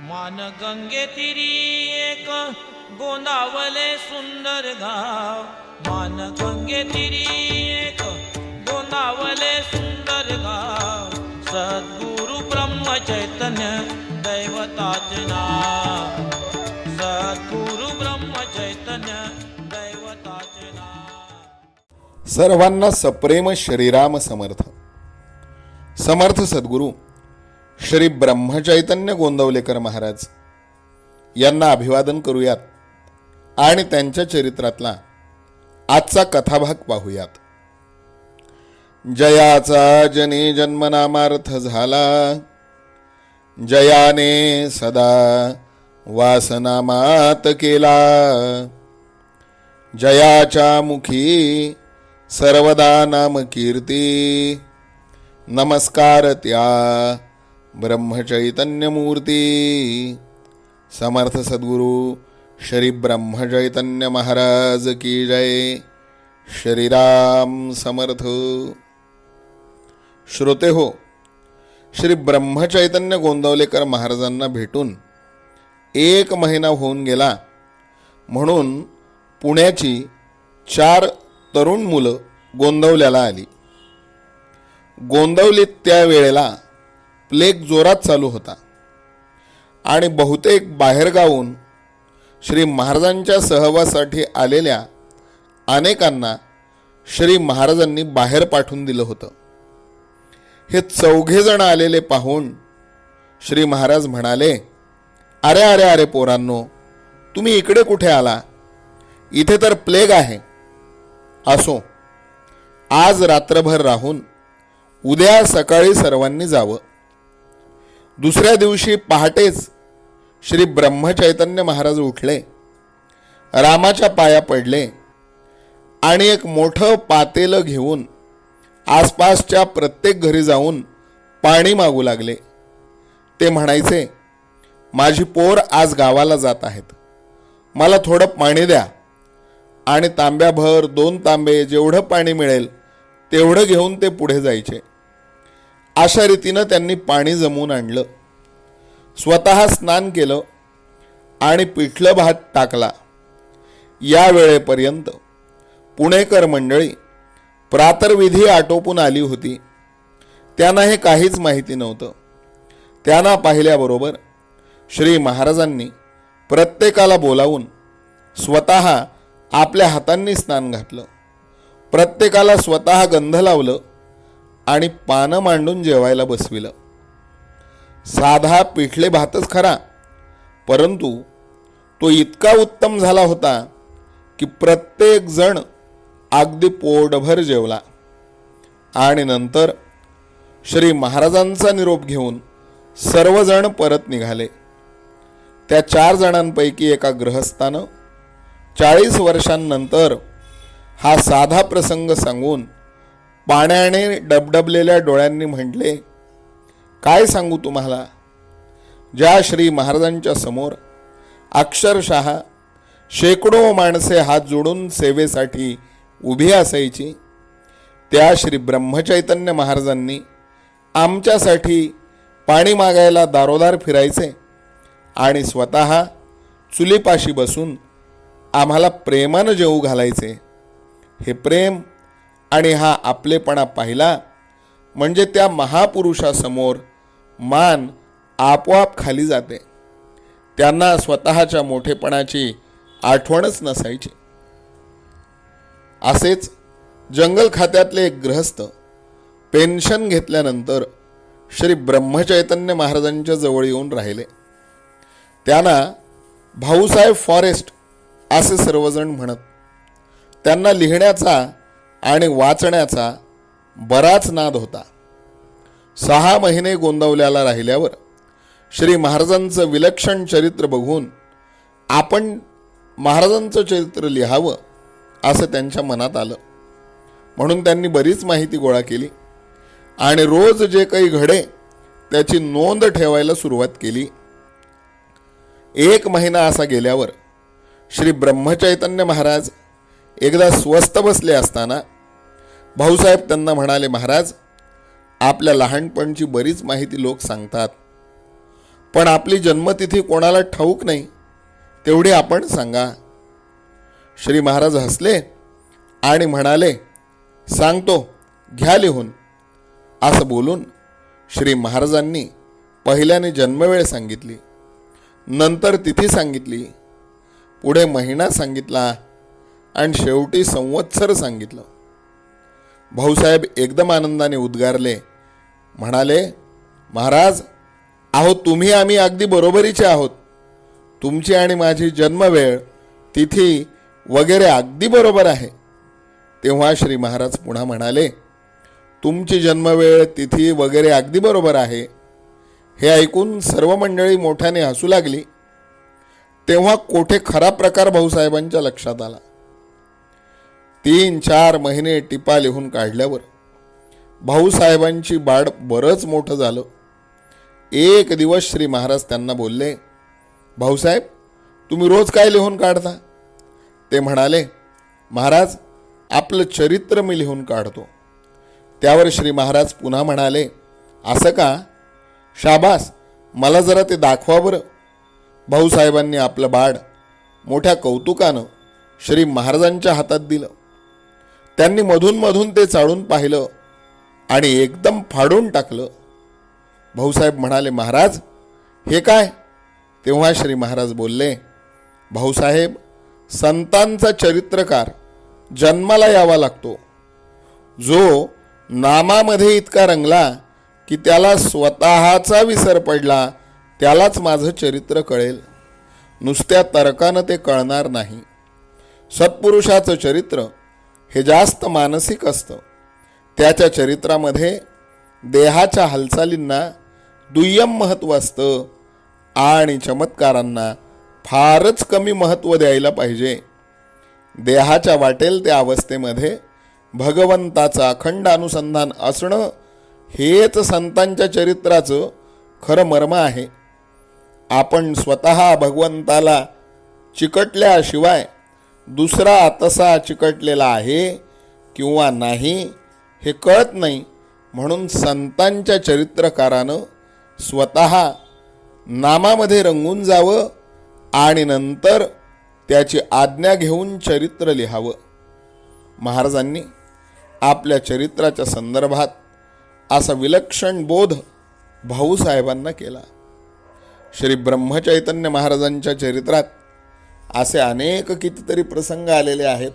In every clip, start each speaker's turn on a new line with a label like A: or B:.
A: मान गंगे तिरी एक गोंदावले सुंदर गाव. मान गंगे तिरी एक गोंदावले सुंदर गाव. सद्गुरु ब्रह्म चैतन्य दैवताचे नाव. सद्गुरु ब्रह्म चैतन्य दैवताचे नाव.
B: सर्वांना सप्रेम श्रीराम समर्थ. समर्थ सद्गुरू. श्री ब्रह्मचैतन्य गोंदवलेकर महाराज यांना अभिवादन करूयात आणि त्यांच्या चरित्रातला आजचा कथाभाग पाहूयात. जयाचा जने जन्मनामार्थ झाला. जयाने सदा वासनामात केला. जयाच्या मुखी सर्वदा नाम कीर्ती नमस्कार त्या ब्रह्मचैतन्य मूर्ती समर्थ सद्गुरू श्री ब्रह्मचैतन्य महाराज की जय। श्रीराम समर्थ। श्रोते हो श्री ब्रह्मचैतन्य गोंदवलेकर महाराजांना भेटून एक महिना होऊन गेला म्हणून पुण्याची चार तरुण मुलं गोंदवल्याला आली. गोंदवलीत त्या वेळेला प्लेग जोरात चालू होता. आणि बहुतेक बाहेरगावून श्री महाराजांच्या सहवासाठी आलेल्या अनेकांना श्री महाराजांनी बाहेर पाठवून दिलं होतं. हे चौघेजण आलेले पाहून श्री महाराज म्हणाले अरे अरे अरे पोरांनो तुम्ही इकडे कुठे आला? इथे तर प्लेग आहे. असो आज रात्रभर राहून उद्या सकाळी सर्वांनी जावं. दुसऱ्या दिवशी पहाटेच श्री ब्रह्मचैतन्य महाराज उठले. रामाच्या पाया पडले आणि एक मोठं पातेलं घेऊन आसपासच्या प्रत्येक घरी जाऊन पाणी मागू लागले. ते म्हणायचे माझी पोर आज गावाला जात आहेत. मला थोडं पाणी द्या आणि तांब्याभर दोन तांबे जेवढं पाणी मिळेल तेवढं घेऊन ते पुढे जायचे. अशा रीतीनं त्यांनी पाणी जमवून आणलं. स्वतः स्नान केलं आणि पिठलं भात टाकला. या वेळेपर्यंत पुणेकर मंडळी प्रातर्विधी आटोपून आली होती. त्यांना हे काहीच माहिती नव्हतं. त्यांना पाहिल्याबरोबर श्री महाराजांनी प्रत्येकाला बोलावून स्वतः आपल्या हातांनी स्नान घातलं. प्रत्येकाला स्वतः गंध लावलं. आणि पानं मांडून जेवायला बसविलं. साधा पिठले भातच खरा परंतु तो इतका उत्तम झाला होता की प्रत्येक जण अगदी पोटभर जेवला. आणि नंतर श्री महाराजांचा निरोप घेऊन सर्वजण परत निघाले. त्या चार जणांपैकी एका गृहस्थानं चाळीस वर्षांनंतर हा साधा प्रसंग सांगून पाण्याने डबडबलेल्या डोळ्यांनी म्हटले काय सांगू तुम्हाला? ज्या श्री महाराजांच्या समोर अक्षरशः शेकडो माणसे हात जोडून सेवेसाठी उभी असायची त्या श्री ब्रह्मचैतन्य महाराजांनी आमच्यासाठी पाणी मागायला दारोदार फिरायचे आणि स्वतः चुलीपाशी बसून आम्हाला प्रेमानं जेवू घालायचे. हे प्रेम आणि हा आपलेपणा पाहिला म्हणजे त्या महापुरुषासमोर मान आपोआप खाली जाते. त्यांना स्वतःच्या मोठेपणाची आठवणच नसायची. असेच जंगल खात्यातले एक गृहस्थ पेन्शन घेतल्यानंतर श्री ब्रह्मचैतन्य महाराजांच्या जवळ येऊन राहिले. त्यांना भाऊसाहेब फॉरेस्ट असे सर्वजण म्हणत त्यांना लिहिण्याचा आणि वाचण्याचा बराच नाद होता. सहा महिने गोंदवल्याला राहिल्यावर श्री महाराजांचं विलक्षण चरित्र बघून आपण महाराजांचं चरित्र लिहावं असं त्यांच्या मनात आलं. म्हणून त्यांनी बरीच माहिती गोळा केली आणि रोज जे काही घडे त्याची नोंद ठेवायला सुरुवात केली. एक महिना असा गेल्यावर श्री ब्रह्मचैतन्य महाराज एकदा स्वस्त बसले असताना भाऊसाहेब त्यांना म्हणाले महाराज आपल्या लहानपणची बरीच माहिती लोक सांगतात पण आपली जन्मतिथी कोणाला ठाऊक नाही तेवढी आपण सांगा. श्री महाराज हसले आणि म्हणाले सांगतो घ्या लिहून. असं बोलून श्री महाराजांनी पहिल्याने जन्मवेळ सांगितली नंतर तिथी सांगितली पुढे महिना सांगितला आणि शेवटी संवत्सर सांगितलं. भाऊसाहेब एकदम आनंदाने उद्गारले. म्हणाले महाराज आहो तुम्ही आम्ही अगदी बरोबरीचे आहोत. तुमची आणि माझी जन्मवेळ तिथी वगैरे अगदी बरोबर आहे. तेव्हा श्री महाराज पुन्हा म्हणाले तुमची जन्मवेळ तिथी वगैरे अगदी बरोबर आहे. हे ऐकून सर्व मंडळी मोठ्याने हसू लागली. तेव्हा कोठे खरा प्रकार भाऊसाहेबांच्या लक्षात आला. तीन चार महिने टिपा लिहून काढल्यावर भाऊसाहेबांची बाड बरंच मोठं झालं. एक दिवस श्री महाराज त्यांना बोलले भाऊसाहेब तुम्ही रोज काय लिहून काढता? ते म्हणाले महाराज आपलं चरित्र मी लिहून काढतो. त्यावर श्री महाराज पुन्हा म्हणाले असं का? शाबास मला जरा ते दाखवा बरं. भाऊसाहेबांनी आपलं बाड मोठ्या कौतुकानं श्री महाराजांच्या हातात दिलं. त्यांनी मधून मधून ते चाळून पाहिलं आणि एकदम फाडून टाकलं. भाऊसाहेब म्हणाले महाराज हे काय? तेव्हा श्री महाराज बोलले भाऊसाहेब संतांचा चरित्रकार जन्माला यावा लागतो. जो नामामध्ये इतका रंगला की त्याला स्वतःचा विसर पडला त्यालाच माझं चरित्र कळेल. नुसत्या तर्कानं ते कळणार नाही. सत्पुरुषाचं चरित्र हे जास्त मानसिक असतं. त्याच्या चरित्रामध्ये देहाच्या हालचालींना दुय्यम महत्त्व असतं आणि चमत्कारांना फारच कमी महत्त्व द्यायला पाहिजे. देहाच्या वाटेल त्या अवस्थेमध्ये भगवंताचं अखंड अनुसंधान असणं हेच संतांच्या चरित्राचं खरं मर्म आहे. आपण स्वतः भगवंताला चिकटल्याशिवाय दुसरा तसा चिकटलेला आहे किंवा नाही हे कळत नाही. म्हणून संतांच्या चरित्रकारानं स्वतः नामामध्ये रंगून जावं आणि नंतर त्याची आज्ञा घेऊन चरित्र लिहावं. महाराजांनी आपल्या चरित्राच्या संदर्भात असा विलक्षण बोध भाऊसाहेबांना केला. श्री ब्रह्मचैतन्य महाराजांच्या चरित्रात असे अनेक कितीतरी प्रसंग आलेले आहेत.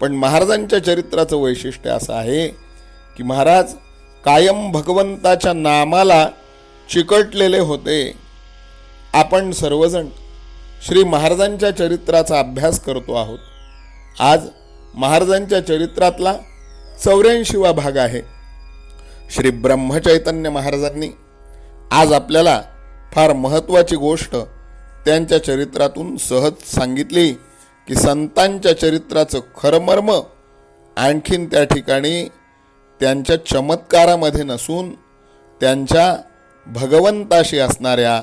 B: पण महाराजांच्या चरित्राचं वैशिष्ट्य असं आहे की महाराज कायम भगवंताच्या नामाला चिकटलेले होते. आपण सर्वजण श्री महाराजांच्या चरित्राचा अभ्यास करतो आहोत. आज महाराजांच्या चरित्रातला चौऱ्याऐंशीवा भाग आहे. श्री ब्रह्मचैतन्य महाराजांनी आज आपल्याला फार महत्त्वाची गोष्ट त्यांच्या चरित्रातून सहज सांगितली की संतांच्या चरित्राचं खरं मर्म आणखीन त्या ठिकाणी त्यांच्या चमत्कारामध्ये नसून त्यांच्या भगवंताशी असणाऱ्या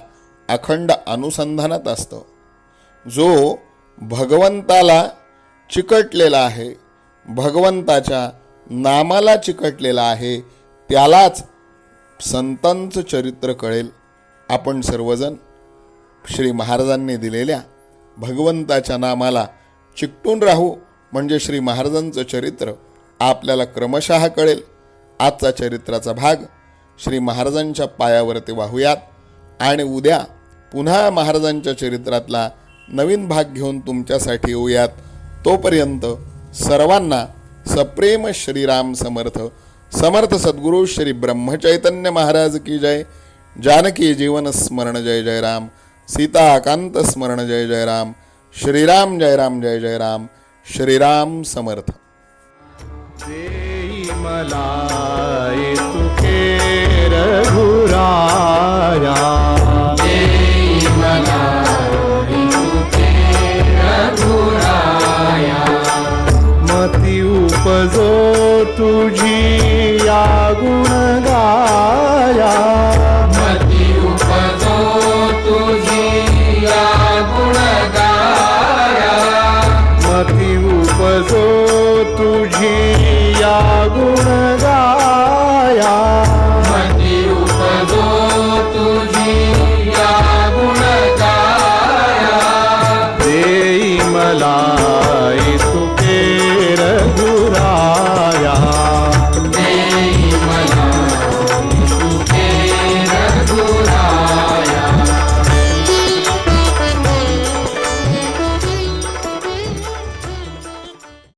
B: अखंड अनुसंधानात असतं. जो भगवंताला चिकटलेला आहे भगवंताच्या नामाला चिकटलेला आहे त्यालाच संतांचं चरित्र कळेल. आपण सर्वजण श्री महाराजांनी दिलेल्या भगवंताच्या नामाला चिकटून राहू म्हणजे श्री महाराजांचं चरित्र आपल्याला क्रमशः कळेल. आजचा चरित्राचा भाग श्री महाराजांच्या पायावरती वाहूयात आणि उद्या पुन्हा महाराजांच्या चरित्रातला नवीन भाग घेऊन तुमच्यासाठी येऊयात. तोपर्यंत सर्वांना सप्रेम श्रीराम समर्थ. समर्थ सद्गुरू श्री ब्रह्मचैतन्य महाराज की जय. जानकी जीवन स्मरण जय जय राम. सीताकांत स्मरण जय जय राम श्रीराम जय राम जय जय राम श्रीराम समर्थ।
C: मला